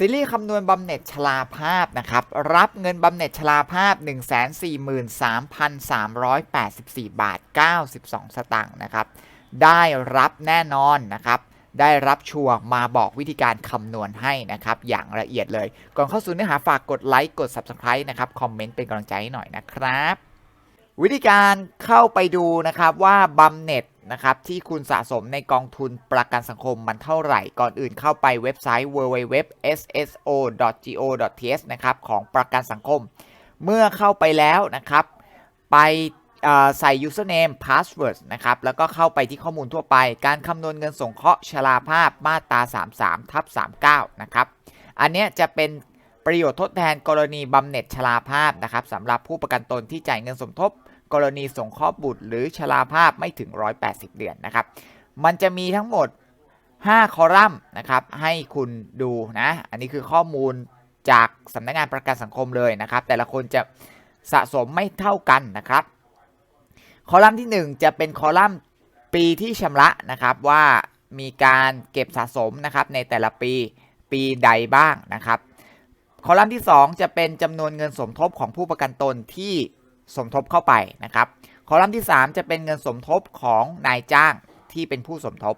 ซีรีส์คำนวณบำเหน็จชราภาพนะครับ รับเงินบำเหน็จชราภาพ 143,384 บาท 92 สตางค์นะครับ ได้รับแน่นอนนะครับได้รับชัวร์มาบอกวิธีการคำนวณให้นะครับ อย่างละเอียดเลย ก่อนเข้าสู่เนื้อหาฝากกดไลค์กด Subscribe นะครับ คอมเมนต์เป็นกำลังใจให้หน่อยนะครับ วิธีการเข้าไปดูนะครับว่าบำเหน็จ นะครับที่คุณสะสมในกองทุนประกันสังคมมันเท่าไหร่ ก่อนอื่นเข้าไปเว็บไซต์ www.sso.go.th นะครับของประกันสังคม เมื่อเข้าไปแล้วนะครับ ไปใส่ username password นะครับ แล้วก็เข้าไปที่ข้อมูลทั่วไป การคำนวณเงินสงเคราะห์ชราภาพมาตรา 33ทับ39 นะครับ อันนี้จะเป็นประโยชน์ทดแทนกรณีบำเหน็จชราภาพนะครับสำหรับผู้ประกันตนที่จ่ายเงินสมทบ กรณีสงเคราะห์บุตร หรือชราภาพไม่ถึง 180 เดือนนะครับ มันจะมีทั้งหมด 5 คอลัมน์นะครับ ให้คุณดูนะ อันนี้คือข้อมูลจากสำนักงานประกันสังคมเลยนะครับ แต่ละคนจะสะสมไม่เท่ากันนะครับ คอลัมน์ที่ 1 จะเป็นคอลัมน์ปีที่ชำระนะครับว่ามีการเก็บสะสมนะครับในแต่ละปีปีใดบ้างนะครับ คอลัมน์ที่ 2 จะเป็นจำนวนเงินสมทบของผู้ประกันตนที่ สมทบเข้าไปนะครับ คอลัมน์ที่ 3 จะเป็นเงินสมทบของนายจ้างที่เป็นผู้สมทบ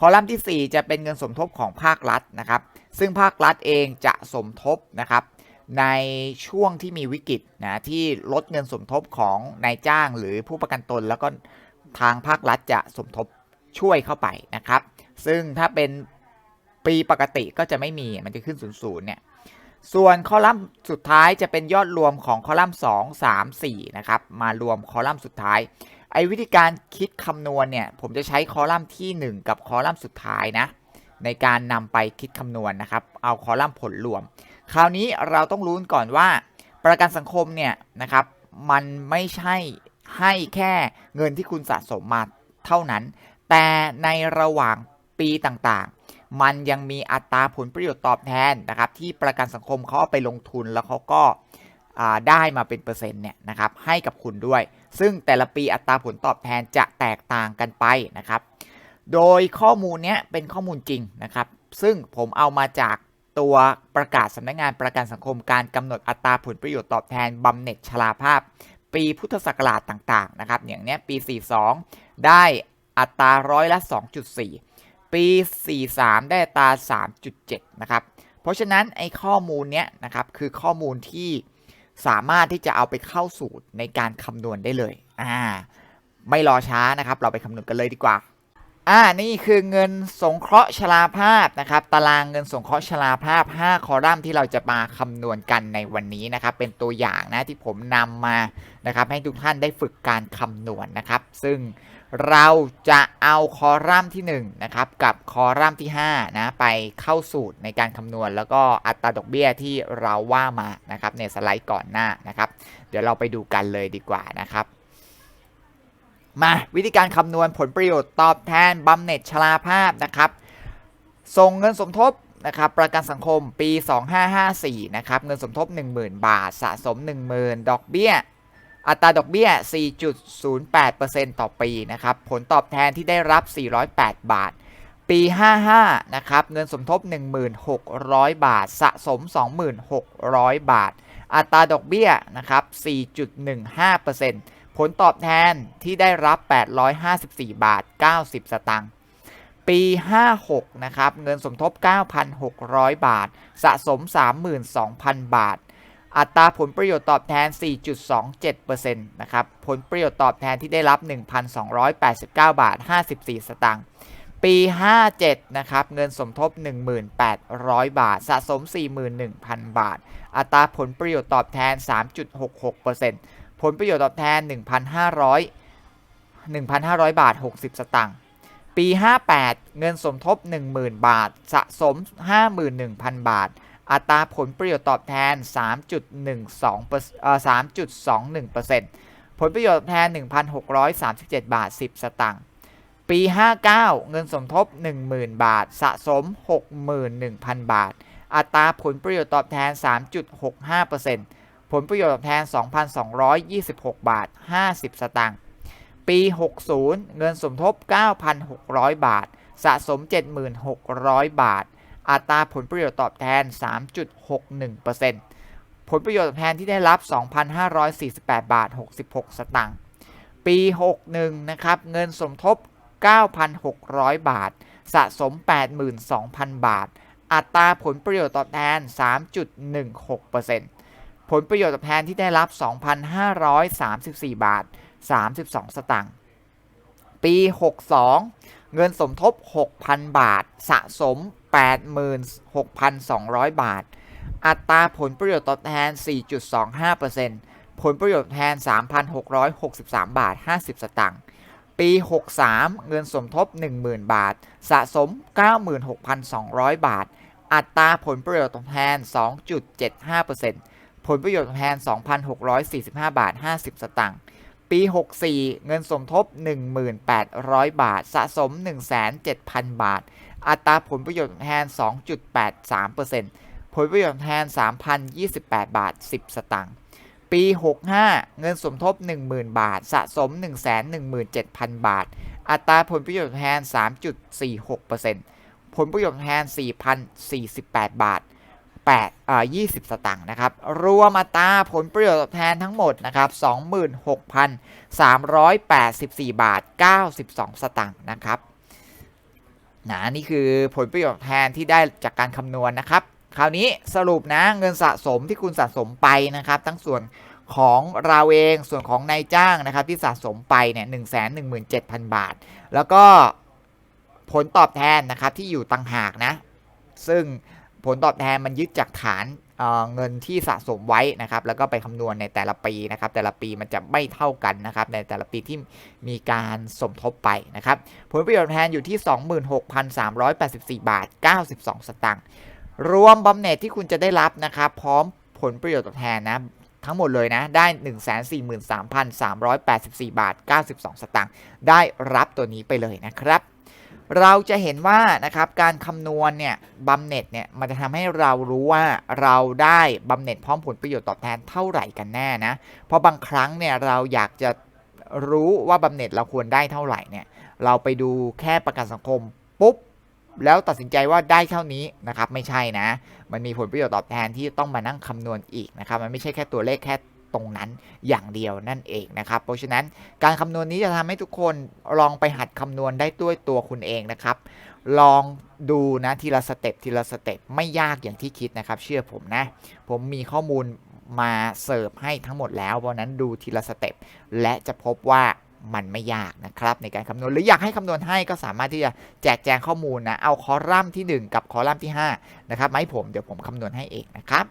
คอลัมน์ที่ 4 จะเป็นเงินสมทบของภาครัฐนะครับ ซึ่งภาครัฐเองจะสมทบนะครับ ในช่วงที่มีวิกฤตนะที่ลดเงินสมทบของนายจ้างหรือผู้ประกันตน แล้วก็ทางภาครัฐจะสมทบช่วยเข้าไปนะครับ ซึ่งถ้าเป็นปีปกติก็จะไม่มีมันจะขึ้นศูนย์ศูนย์เนี่ย ส่วนคอลัมน์สุดท้ายจะเป็นยอดรวมของคอลัมน์ 2 3 4 นะครับ มารวมคอลัมน์สุดท้าย ไอ้วิธีการคิดคำนวณเนี่ย ผมจะใช้คอลัมน์ที่ 1 กับคอลัมน์สุดท้ายนะ ในการนำไปคิดคำนวณนะครับ เอาคอลัมน์ผลรวม คราวนี้เราต้องรู้ก่อนว่า ประกันสังคมเนี่ยนะครับ มันไม่ใช่ให้แค่เงินที่คุณสะสมมาเท่านั้น แต่ในระหว่างปีต่างๆ มันยังมีอัตราผลประโยชน์ตอบแทนนะครับ ที่ประกันสังคมเขาเอาไปลงทุนแล้วเขาก็ได้มาเป็นเปอร์เซ็นต์เนี่ยนะครับให้กับคุณด้วย ซึ่งแต่ละปีอัตราผลตอบแทนจะแตกต่างกันไปนะครับ โดยข้อมูลเนี้ยเป็นข้อมูลจริงนะครับ ซึ่งผมเอามาจากตัวประกาศสำนักงานประกันสังคมการกำหนดอัตราผลประโยชน์ตอบแทนบำเหน็จชราภาพ ปีพุทธศักราชต่างๆนะครับอย่างเนี้ยปี 42 ได้อัตราร้อยละ 2.4 ปี 43 ได้ตา 3.7 นะครับ เพราะฉะนั้นไอ้ข้อมูลเนี้ยนะครับคือข้อมูลที่สามารถที่จะเอาไปเข้าสูตรในการคำนวณได้เลยอ่าไม่รอช้านะครับ เราไปคำนวณกันเลยดีกว่าอ่านี่คือเงินสงเคราะห์ชราภาพนะครับ ตารางเงินสงเคราะห์ชราภาพ 5 คอลัมน์ที่เราจะมาคำนวณกันในวันนี้นะครับ เป็นตัวอย่างนะที่ผมนำมานะครับ ให้ทุกท่านได้ฝึกการคำนวณนะครับ ซึ่ง เราจะเอาคอลัมน์ที่ 1 นะครับ กับคอลัมน์ที่5นะไปเข้าสูตรในการคำนวณ แล้วก็อัตราดอกเบี้ยที่เราว่ามานะครับในสไลด์ก่อนหน้านะครับ เดี๋ยวเราไปดูกันเลยดีกว่านะครับมาวิธีการคำนวณผลประโยชน์ตอบแทนบำเหน็จชราภาพนะครับ ส่งเงินสมทบนะครับประกันสังคมปี 2554 นะครับ เงินสมทบ 10,000 บาท สะสม 10,000 ดอกเบี้ย อัตราดอกเบี้ย 4.08%ต่อปีนะครับ ผลตอบแทนที่ได้รับ 408 บาท ปี 55 นะครับ เงินสมทบ 1,600 บาท สะสม 2,600 บาท อัตราดอกเบี้ยนะครับ 4.15%ผลตอบแทนที่ได้รับ 854 บาท 90 สตางค์ ปี 56 นะครับ เงินสมทบ 9,600 บาท สะสม 32,000 บาท อัตราผลประโยชน์ตอบแทน 4.27%นะครับ ผลประโยชน์ตอบแทนที่ได้รับ 1,289 บาท 54 สตางค์ ปี 57 นะครับ เงินสมทบ 1,800 บาท สะสม 41,000 บาท อัตราผลประโยชน์ตอบแทน 3.66%ผลประโยชน์ตอบแทน 1,500 1,500 บาท 60 สตางค์ ปี 58 เงินสมทบ 10,000 บาท สะสม 51,000 บาท อัตราผลประโยชน์ตอบแทน 3.12%ผลประโยชน์ตอบแทน 1,637 บาท 10 สตางค์ ปี 59 เงินสมทบ 10,000 บาท สะสม 61,000 บาท อัตราผลประโยชน์ตอบแทน 3.65%ผลประโยชน์ตอบแทน 2,226 บาท 50 สตางค์ ปี 60 เงินสมทบ 9,600 บาท สะสม 7,600 บาท อัตราผลประโยชน์ตอบแทน 3.61%ผลประโยชน์ตอบแทนที่ได้รับ 2,548 บาท 66 สตางค์ ปี 61 นะครับ เงินสมทบ 9,600 บาท สะสม 82,000 บาท อัตราผลประโยชน์ตอบแทน 3.16%ผลประโยชน์ตอบแทนที่ได้รับ 2,534 บาท 32 สตางค์ ปี 62 เงินสมทบ 6,000 บาท สะสม 86,200 บาท อัตราผลประโยชน์ตอบแทน 4.25%ผลประโยชน์แทน 3,663 บาท 50 สตางค์ ปี 63 เงินสมทบ 10,000 บาท สะสม 96,200 บาท อัตราผลประโยชน์ตอบแทน 2.75%ผลประโยชน์ตอบแทน 2,645 บาท 50 สตางค์ปี 64 เงินสมทบ 1,800บาท สะสม 1,700บาท อัตราผลประโยชน์แทน 2.83%ผลประโยชน์แทน 3,028 บาท 10 สตางค์ ปี 65 เงินสมทบ 10,000 บาท สะสม 117,000 บาท อัตราผลประโยชน์แทน 3.46%ผลประโยชน์แทน 4,048 บาท8อ่า20 สตางค์นะครับ รวมอัตราผลประโยชน์ตอบแทนทั้งหมดนะครับ 26,384 บาท 92 สตางค์นะครับ นะนี่คือผลประโยชน์แทนที่ได้จากการคำนวณนะครับ คราวนี้สรุปนะเงินสะสมที่คุณสะสมไปนะครับ ทั้งส่วนของเราเองส่วนของนายจ้างนะครับ ที่สะสมไปเนี่ยหนึ่งแสนหนึ่งหมื่นเจ็ดพันบาท แล้วก็ผลตอบแทนนะครับที่อยู่ต่างหากนะ ซึ่งผลตอบแทนมันยึดจากฐาน เเงินที่สะสมไว้นะครับ แล้วก็ไปคำนวณในแต่ละปีนะครับ แต่ละปีมันจะไม่เท่ากันนะครับ ในแต่ละปีที่มีการสมทบไปนะครับ ผลประโยชน์แทนอยู่ที่ 26,384 บาท 92 สตางค์ รวมบำเหน็จที่คุณจะได้รับนะครับ พร้อมผลประโยชน์ตอบแทนนะ ทั้งหมดเลยนะ ได้ 143,384 บาท 92 สตางค์ ได้รับตัวนี้ไปเลยนะครับ เราจะเห็นว่านะครับการคำนวณเนี่ยบำเหน็จเนี่ยมันจะทำให้เรารู้ว่าเราได้บำเหน็จพร้อมผลประโยชน์ตอบแทนเท่าไหร่กันแน่นะ เพราะบางครั้งเนี่ยเราอยากจะรู้ว่าบำเหน็จเราควรได้เท่าไหร่เนี่ยเราไปดูแค่ประกันสังคมปุ๊บแล้วตัดสินใจว่าได้เท่านี้นะครับไม่ใช่นะ มันมีผลประโยชน์ตอบแทนที่ต้องมานั่งคำนวณอีกนะครับมันไม่ใช่แค่ตัวเลขแค่ ตรงนั้นอย่างเดียวนั่นเองนะครับ เพราะฉะนั้นการคำนวณนี้จะทำให้ทุกคนลองไปหัดคำนวณได้ด้วยตัวคุณเองนะครับ ลองดูนะทีละสเต็ปทีละสเต็ปไม่ยากอย่างที่คิดนะครับ เชื่อผมนะ ผมมีข้อมูลมาเสิร์ฟให้ทั้งหมดแล้ว เพราะนั้นดูทีละสเต็ปและจะพบว่ามันไม่ยากนะครับในการคำนวณหรืออยากให้คำนวณให้ก็สามารถที่จะแจกแจงข้อมูลนะ เอาคอลัมน์ที่ 1 กับคอลัมน์ที่5นะครับมาให้ผมเดี๋ยวผมคำนวณให้เองนะครับ